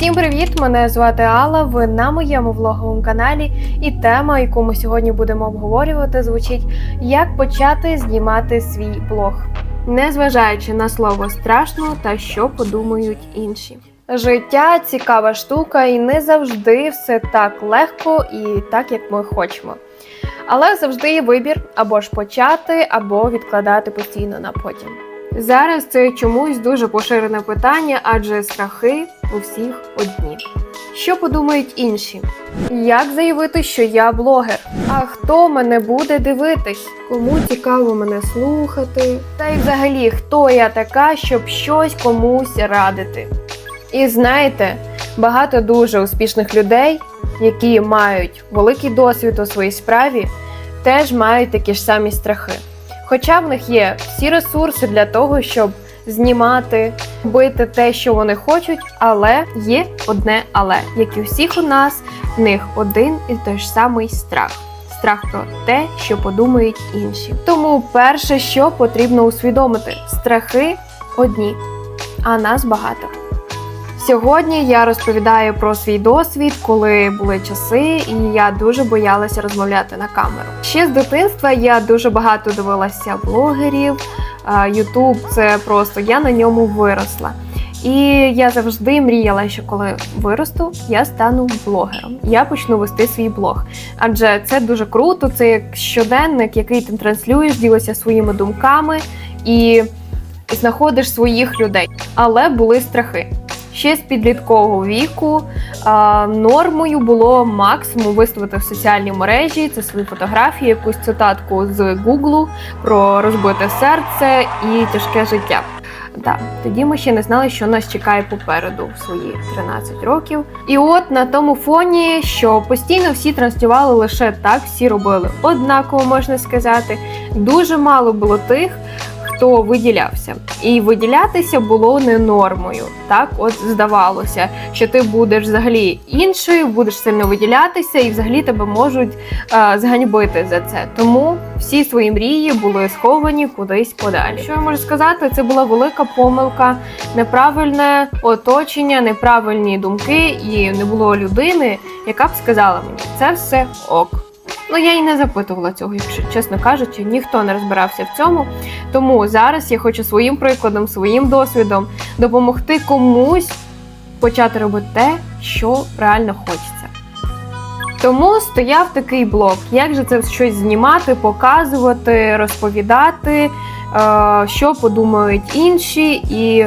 Всім привіт! Мене звати Алла. Ви на моєму влоговому каналі. І тема, яку ми сьогодні будемо обговорювати, звучить як почати знімати свій блог, незважаючи на слово страшно та що подумають інші. Життя цікава штука, і не завжди все так легко і так, як ми хочемо. Але завжди є вибір або ж почати, або відкладати постійно на потім. Зараз це чомусь дуже поширене питання, адже страхи у всіх одні. Що подумають інші? Як заявити, що я блогер? А хто мене буде дивитись? Кому цікаво мене слухати? Та й взагалі, хто я така, щоб щось комусь радити? І знаєте, багато дуже успішних людей, які мають великий досвід у своїй справі, теж мають такі ж самі страхи. Хоча в них є всі ресурси для того, щоб знімати, робити те, що вони хочуть, але є одне але, як і всіх у нас, в них один і той ж самий страх. Страх про те, що подумають інші. Тому перше, що потрібно усвідомити, страхи одні, а нас багато. Сьогодні я розповідаю про свій досвід, коли були часи, і я дуже боялася розмовляти на камеру. Ще з дитинства я дуже багато дивилася блогерів. Ютуб це просто я на ньому виросла. І я завжди мріяла, що коли виросту, я стану блогером. Я почну вести свій блог. Адже це дуже круто, це як щоденник, який ти транслюєш, ділишся своїми думками і знаходиш своїх людей. Але були страхи. Ще з підліткового віку нормою було максимум виставити в соціальні мережі це свої фотографії, якусь цитатку з Гуглу про розбите серце і тяжке життя. Да, тоді ми ще не знали, що нас чекає попереду в свої 13 років. І от на тому фоні, що постійно всі транслювали лише так, всі робили однаково, можна сказати. Дуже мало було тих, хто виділявся, і виділятися було не нормою. Так, от здавалося, що ти будеш взагалі іншою, будеш сильно виділятися, і взагалі тебе можуть е, зганьбити за це. Тому всі свої мрії були сховані кудись подалі. Що я можу сказати, це була велика помилка, неправильне оточення, неправильні думки, і не було людини, яка б сказала мені, це все ок. Ну, я і не запитувала цього, якщо чесно кажучи, ніхто не розбирався в цьому. Тому зараз я хочу своїм прикладом, своїм досвідом допомогти комусь почати робити те, що реально хочеться. Тому стояв такий блок, як же це щось знімати, показувати, розповідати, е, що подумають інші. І,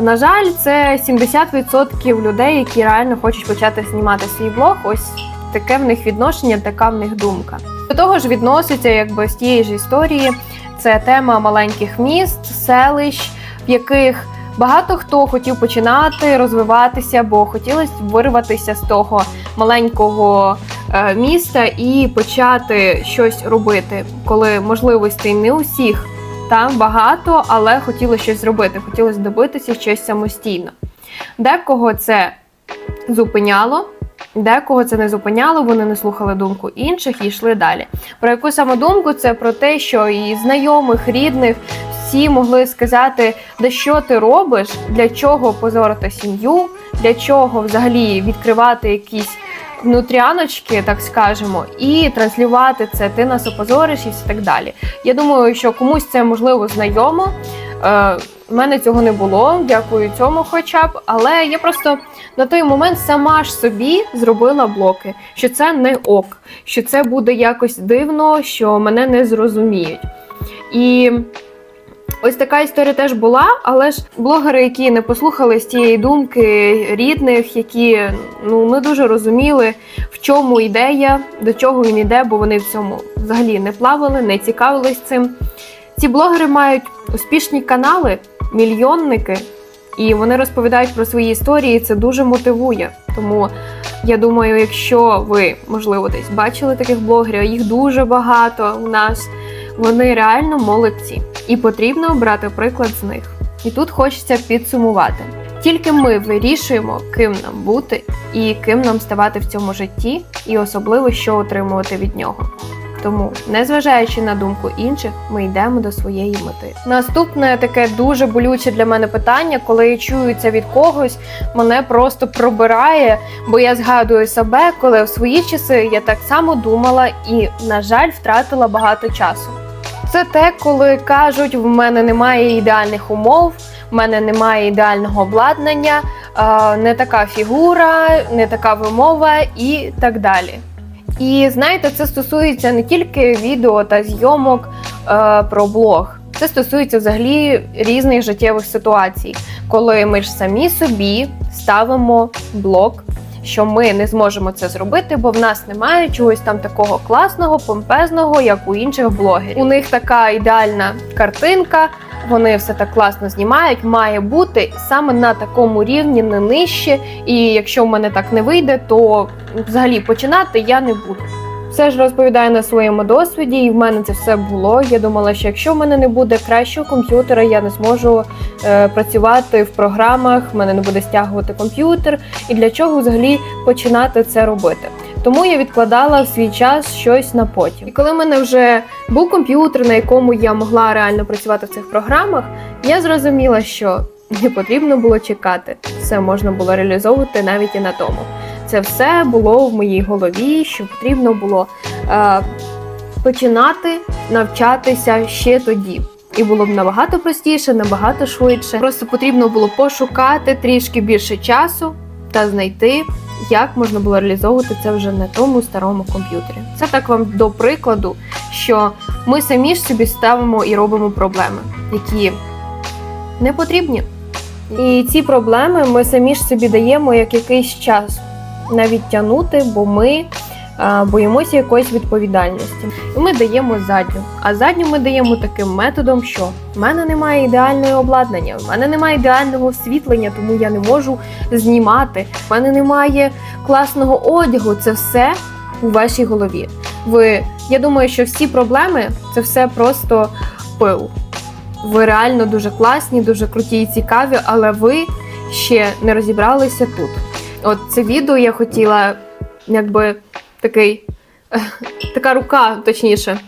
на жаль, це 70% людей, які реально хочуть почати знімати свій блог. Ось таке в них відношення, така в них думка. До того ж, відноситься якби з тієї ж історії. Це тема маленьких міст, селищ, в яких багато хто хотів починати розвиватися, бо хотілося вирватися з того маленького е, міста і почати щось робити, коли можливостей не усіх там багато, але хотіло щось зробити, хотілося добитися щось самостійно. Декого це зупиняло. Декого це не зупиняло, вони не слухали думку інших і йшли далі. Про яку саме думку? Це про те, що і знайомих, рідних всі могли сказати, де що ти робиш, для чого позорити сім'ю, для чого взагалі відкривати якісь внутряночки, так скажемо, і транслювати це, ти нас опозориш і все так далі. Я думаю, що комусь це можливо знайомо. Е, у мене цього не було, дякую цьому, хоча б. Але я просто на той момент сама ж собі зробила блоки, що це не ок, що це буде якось дивно, що мене не зрозуміють. І ось така історія теж була, але ж блогери, які не послухали з тієї думки рідних, які ну не дуже розуміли, в чому ідея, до чого він іде, бо вони в цьому взагалі не плавали, не цікавились цим. Ці блогери мають успішні канали, мільйонники, і вони розповідають про свої історії. Це дуже мотивує. Тому я думаю, якщо ви, можливо, десь бачили таких блогерів, їх дуже багато у нас, вони реально молодці, і потрібно брати приклад з них. І тут хочеться підсумувати. Тільки ми вирішуємо, ким нам бути і ким нам ставати в цьому житті, і особливо що отримувати від нього. Тому, незважаючи на думку інших, ми йдемо до своєї мети. Наступне таке дуже болюче для мене питання, коли я чую це від когось, мене просто пробирає, бо я згадую себе, коли в свої часи я так само думала і, на жаль, втратила багато часу. Це те, коли кажуть, в мене немає ідеальних умов, в мене немає ідеального обладнання, не така фігура, не така вимова і так далі. І знаєте, це стосується не тільки відео та зйомок е, про блог. Це стосується взагалі різних життєвих ситуацій, коли ми ж самі собі ставимо блок, що ми не зможемо це зробити, бо в нас немає чогось там такого класного, помпезного, як у інших блогерів. У них така ідеальна картинка. Вони все так класно знімають, має бути саме на такому рівні, не нижче. І якщо в мене так не вийде, то взагалі починати я не буду. Все ж розповідаю на своєму досвіді, і в мене це все було. Я думала, що якщо в мене не буде кращого комп'ютера, я не зможу е, працювати в програмах, в мене не буде стягувати комп'ютер. І для чого взагалі починати це робити? Тому я відкладала в свій час щось на потім. І коли мене вже був комп'ютер, на якому я могла реально працювати в цих програмах, я зрозуміла, що не потрібно було чекати. Все можна було реалізовувати навіть і на тому. Це все було в моїй голові, що потрібно було е, починати навчатися ще тоді. І було б набагато простіше, набагато швидше. Просто потрібно було пошукати трішки більше часу та знайти, як можна було реалізовувати це вже на тому старому комп'ютері. Це так вам до прикладу, що ми самі ж собі ставимо і робимо проблеми, які не потрібні. І ці проблеми ми самі ж собі даємо як якийсь час навіть тягнути, бо ми боїмося якоїсь відповідальності. І ми даємо задню. А задню ми даємо таким методом, що в мене немає ідеального обладнання, в мене немає ідеального освітлення, тому я не можу знімати. В мене немає класного одягу. Це все у вашій голові. Ви, я думаю, що всі проблеми це все просто пил. Ви реально дуже класні, дуже круті і цікаві, але ви ще не розібралися тут. От це відео я хотіла, якби такий, така рука, точніше,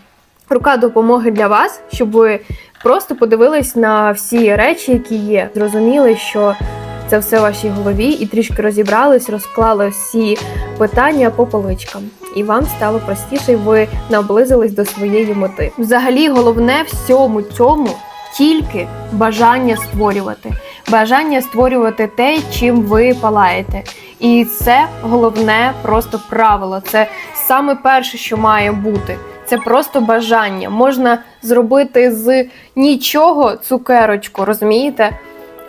рука допомоги для вас, щоб ви просто подивились на всі речі, які є. Зрозуміли, що це все в вашій голові, і трішки розібрались, розклали всі питання по поличкам. І вам стало простіше, і ви наблизились до своєї мети. Взагалі, головне всьому цьому тільки бажання створювати, бажання створювати те, чим ви палаєте. І це головне просто правило. Це саме перше, що має бути. Це просто бажання. Можна зробити з нічого цукерочку, розумієте?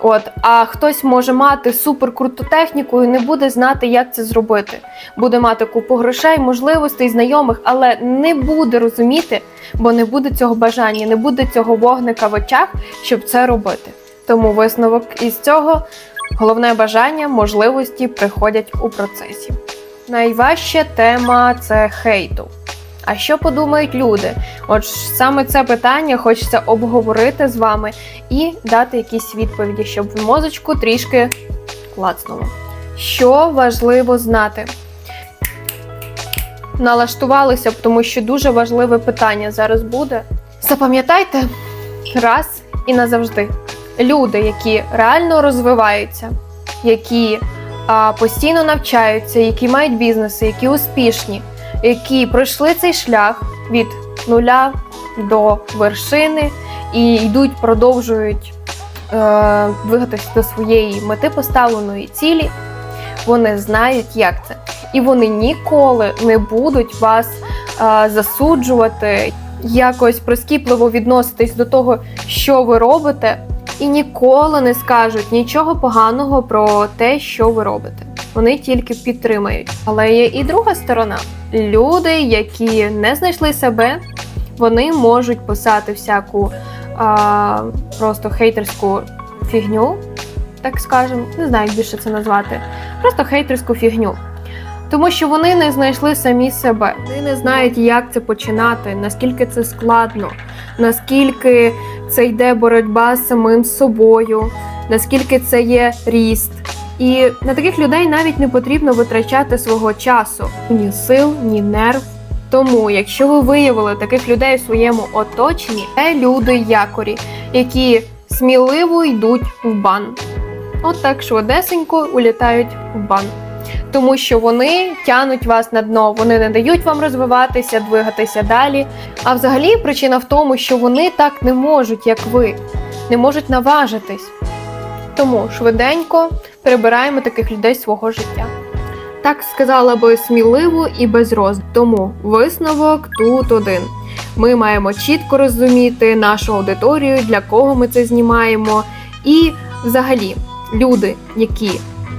От, а хтось може мати суперкруту техніку і не буде знати, як це зробити. Буде мати купу грошей, можливостей, знайомих, але не буде розуміти, бо не буде цього бажання, не буде цього вогника в очах, щоб це робити. Тому висновок із цього головне бажання, можливості приходять у процесі. Найважча тема це хейту. А що подумають люди? От саме це питання хочеться обговорити з вами і дати якісь відповіді, щоб в мозочку трішки клацнуло. Що важливо знати? Налаштувалися б, тому що дуже важливе питання зараз буде. Запам'ятайте раз і назавжди. Люди, які реально розвиваються, які а, постійно навчаються, які мають бізнеси, які успішні, які пройшли цей шлях від нуля до вершини і йдуть, продовжують е, двигатись до своєї мети поставленої цілі. Вони знають, як це. І вони ніколи не будуть вас е, засуджувати, якось прискіпливо відноситись до того, що ви робите, і ніколи не скажуть нічого поганого про те, що ви робите. Вони тільки підтримають. Але є і друга сторона. Люди, які не знайшли себе, вони можуть писати всяку а, просто хейтерську фігню, так скажемо, не знаю, як більше це назвати. Просто хейтерську фігню. Тому що вони не знайшли самі себе. Вони не знають, як це починати, наскільки це складно, наскільки це йде боротьба з самим собою, наскільки це є ріст. І на таких людей навіть не потрібно витрачати свого часу, ні сил, ні нерв. Тому, якщо ви виявили таких людей у своєму оточенні, це люди якорі, які сміливо йдуть в бан. От так швидесенько улітають в бан. Тому що вони тянуть вас на дно, вони не дають вам розвиватися, двигатися далі. А взагалі причина в тому, що вони так не можуть, як ви, не можуть наважитись. Тому швиденько прибираємо таких людей свого життя. Так сказала би сміливо і без роз. Тому висновок тут один. Ми маємо чітко розуміти нашу аудиторію, для кого ми це знімаємо. І взагалі люди, які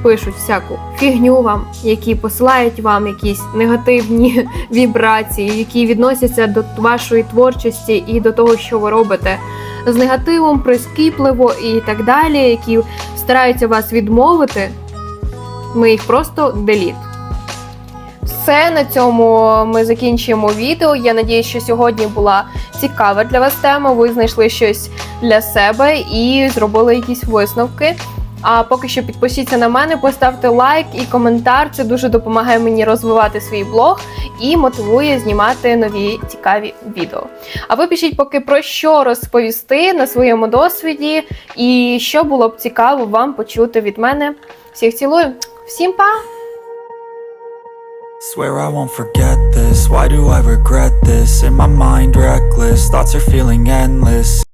пишуть всяку фігню вам, які посилають вам якісь негативні вібрації, які відносяться до вашої творчості і до того, що ви робите з негативом, прискіпливо і так далі, які стараються вас відмовити, ми їх просто деліт. Все на цьому ми закінчуємо відео. Я надіюсь, що сьогодні була цікава для вас тема. Ви знайшли щось для себе і зробили якісь висновки. А поки що підпишіться на мене, поставте лайк і коментар. Це дуже допомагає мені розвивати свій блог і мотивує знімати нові цікаві відео. А ви пишіть поки про що розповісти на своєму досвіді, і що було б цікаво вам почути від мене. Всіх цілую, всім па! Swear I won't forget this. Why do I regret this? In my mind, reckless. Thoughts are feeling endless.